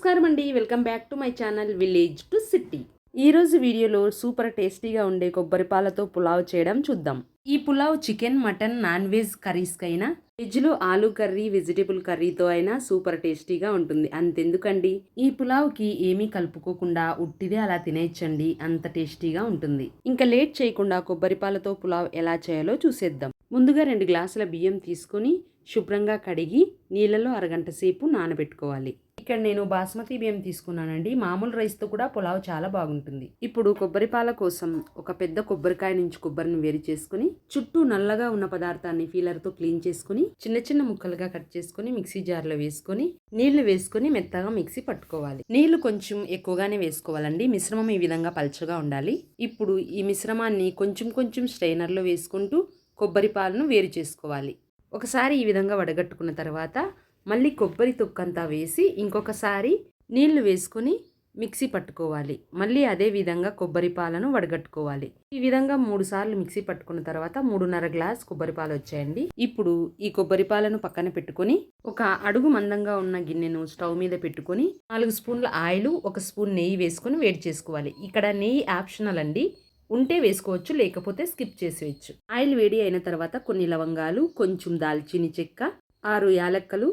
నమస్కారం అండి. Welcome back to my channel village to city. ఈరోజు వీడియోలో సూపర్ టేస్టీగా ఉండే కొబ్బరి పాలతో పులావ్ చేయడం చూద్దాం. ఈ pulao chicken mutton non veg కర్రీస్కైనా వెజ్లో ఆలు కర్రీ వెజిటేబుల్ కర్రీతో అయినా సూపర్ టేస్టీగా ఉంటుంది. అంతెందుకండి? ఈ పులావ్కి ఏమీ కలుపుకోకుండా ఉట్టిదే అలా తినేయచ్చండి. అంత టేస్టీగా ఉంటుంది. ఇంకా లేట్ చేయకుండా కొబ్బరి పాలతో పులావ్ ఎలా చేయాలో చూసేద్దాం. ముందుగా రెండు గ్లాసుల బియ్యం తీసుకొని శుభ్రంగా కడిగి నీళ్ళలో అరగంట సేపు నానబెట్టుకోవాలి. ఇక్కడ నేను బాస్మతి బియ్యం తీసుకున్నానండి. మామూలు రైస్తో కూడా పులావ్ చాలా బాగుంటుంది. ఇప్పుడు కొబ్బరి పాల కోసం ఒక పెద్ద కొబ్బరికాయ నుంచి కొబ్బరిని వేరు చేసుకుని చుట్టూ నల్లగా ఉన్న పదార్థాన్ని ఫీలర్తో క్లీన్ చేసుకుని చిన్న చిన్న ముక్కలుగా కట్ చేసుకుని మిక్సీ జార్లో వేసుకొని నీళ్ళు వేసుకొని మెత్తగా మిక్సీ పట్టుకోవాలి. నీళ్ళు కొంచెం ఎక్కువగానే వేసుకోవాలండి. మిశ్రమం ఈ విధంగా పల్చగా ఉండాలి. ఇప్పుడు ఈ మిశ్రమాన్ని కొంచెం కొంచెం స్ట్రైనర్లో వేసుకుంటూ కొబ్బరి పాలను వేరు చేసుకోవాలి. ఒకసారి ఈ విధంగా వడగట్టుకున్న తర్వాత మళ్ళీ కొబ్బరి తొక్కంతా వేసి ఇంకొకసారి నీళ్ళు వేసుకొని మిక్సీ పట్టుకోవాలి. మళ్ళీ అదే విధంగా కొబ్బరి పాలను వడగట్టుకోవాలి. ఈ విధంగా మూడు సార్లు మిక్సీ పట్టుకున్న తర్వాత మూడున్నర గ్లాస్ కొబ్బరి పాలు వచ్చాయండి. ఇప్పుడు ఈ కొబ్బరి పాలను పక్కన పెట్టుకొని ఒక అడుగు మందంగా ఉన్న గిన్నెను స్టవ్ మీద పెట్టుకొని నాలుగు స్పూన్ల ఆయిల్ ఒక స్పూన్ నెయ్యి వేసుకొని వేడి చేసుకోవాలి. ఇక్కడ నెయ్యి ఆప్షనల్ అండి. ఉంటే వేసుకోవచ్చు లేకపోతే స్కిప్ చేసేయచ్చు. ఆయిల్ వేడి అయిన తర్వాత కొన్ని లవంగాలు కొంచెం దాల్చిని చెక్క ఆరు యాలక్కలు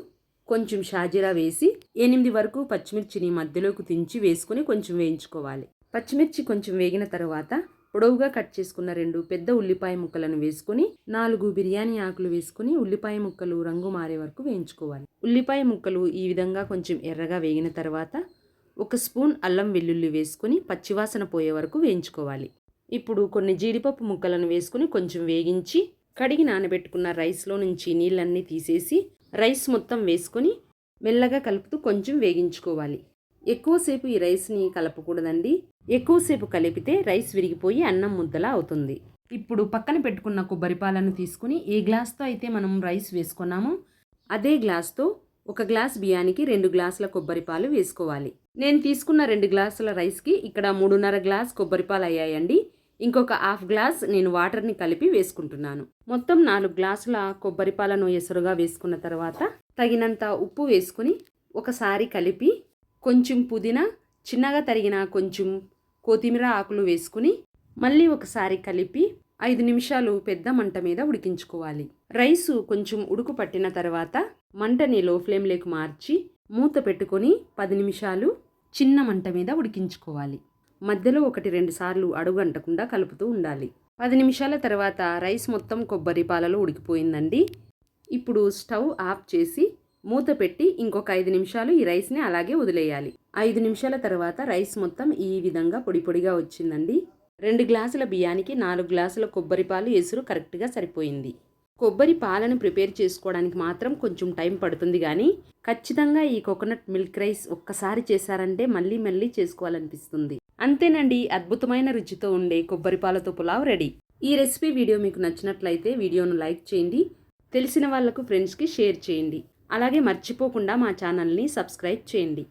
కొంచెం షాజీరా వేసి ఎనిమిది వరకు పచ్చిమిర్చిని మధ్యలోకి దించి వేసుకుని కొంచెం వేయించుకోవాలి. పచ్చిమిర్చి కొంచెం వేగిన తర్వాత పొడవుగా కట్ చేసుకున్న రెండు పెద్ద ఉల్లిపాయ ముక్కలను వేసుకుని నాలుగు బిర్యానీ ఆకులు వేసుకుని ఉల్లిపాయ ముక్కలు రంగు మారే వరకు వేయించుకోవాలి. ఉల్లిపాయ ముక్కలు ఈ విధంగా కొంచెం ఎర్రగా వేగిన తర్వాత ఒక స్పూన్ అల్లం వెల్లుల్లి వేసుకుని పచ్చివాసన పోయే వరకు వేయించుకోవాలి. ఇప్పుడు కొన్ని జీడిపప్పు ముక్కలను వేసుకుని కొంచెం వేగించి కడిగి నానబెట్టుకున్న రైస్లో నుంచి నీళ్ళన్నీ తీసేసి రైస్ మొత్తం వేసుకొని మెల్లగా కలుపుతూ కొంచెం వేగించుకోవాలి. ఎక్కువసేపు ఈ రైస్ని కలపకూడదండి. ఎక్కువసేపు కలిపితే రైస్ విరిగిపోయి అన్నం ముద్దలా అవుతుంది. ఇప్పుడు పక్కన పెట్టుకున్న కొబ్బరి పాలను తీసుకుని ఏ గ్లాస్తో అయితే మనం రైస్ వేసుకున్నామో అదే గ్లాస్తో ఒక గ్లాస్ బియ్యానికి రెండు గ్లాసుల కొబ్బరి పాలు వేసుకోవాలి. నేను తీసుకున్న రెండు గ్లాసుల రైస్కి ఇక్కడ మూడున్నర గ్లాస్ కొబ్బరి పాలు అయ్యాయండి. ఇంకొక హాఫ్ గ్లాస్ నేను వాటర్ని కలిపి వేసుకుంటున్నాను. మొత్తం నాలుగు గ్లాసుల కొబ్బరి పాలను ఎసురుగా వేసుకున్న తర్వాత తగినంత ఉప్పు వేసుకుని ఒకసారి కలిపి కొంచెం పుదీనా చిన్నగా తరిగిన కొంచెం కొత్తిమీర ఆకులు వేసుకుని మళ్ళీ ఒకసారి కలిపి ఐదు నిమిషాలు పెద్ద మంట మీద ఉడికించుకోవాలి. రైసు కొంచెం ఉడుకు పట్టిన తర్వాత మంటని లో ఫ్లేమ్లోకి మార్చి మూత పెట్టుకొని పది నిమిషాలు చిన్న మంట మీద ఉడికించుకోవాలి. మధ్యలో ఒకటి రెండు సార్లు అడుగంటకుండా కలుపుతూ ఉండాలి. పది నిమిషాల తర్వాత రైస్ మొత్తం కొబ్బరి పాలలో ఉడికిపోయిందండి. ఇప్పుడు స్టవ్ ఆఫ్ చేసి మూత పెట్టి ఇంకొక ఐదు నిమిషాలు ఈ రైస్ని అలాగే వదిలేయాలి. ఐదు నిమిషాల తర్వాత రైస్ మొత్తం ఈ విధంగా పొడి పొడిగా వచ్చిందండి. రెండు గ్లాసుల బియ్యానికి నాలుగు గ్లాసుల కొబ్బరి పాలు ఎసురు కరెక్ట్గా సరిపోయింది. కొబ్బరి పాలను ప్రిపేర్ చేసుకోవడానికి మాత్రం కొంచెం టైం పడుతుంది కానీ ఖచ్చితంగా ఈ కోకోనట్ మిల్క్ రైస్ ఒక్కసారి చేశారంటే మళ్ళీ మళ్ళీ చేసుకోవాలనిపిస్తుంది. అంతేనండి అద్భుతమైన రుచితో ఉండే కొబ్బరిపాలతో పులావ్ రెడీ. ఈ రెసిపీ వీడియో మీకు నచ్చినట్లయితే వీడియోను లైక్ చేయండి తెలిసిన వాళ్ళకు ఫ్రెండ్స్కి షేర్ చేయండి. అలాగే మర్చిపోకుండా మా ఛానల్ని సబ్స్క్రైబ్ చేయండి.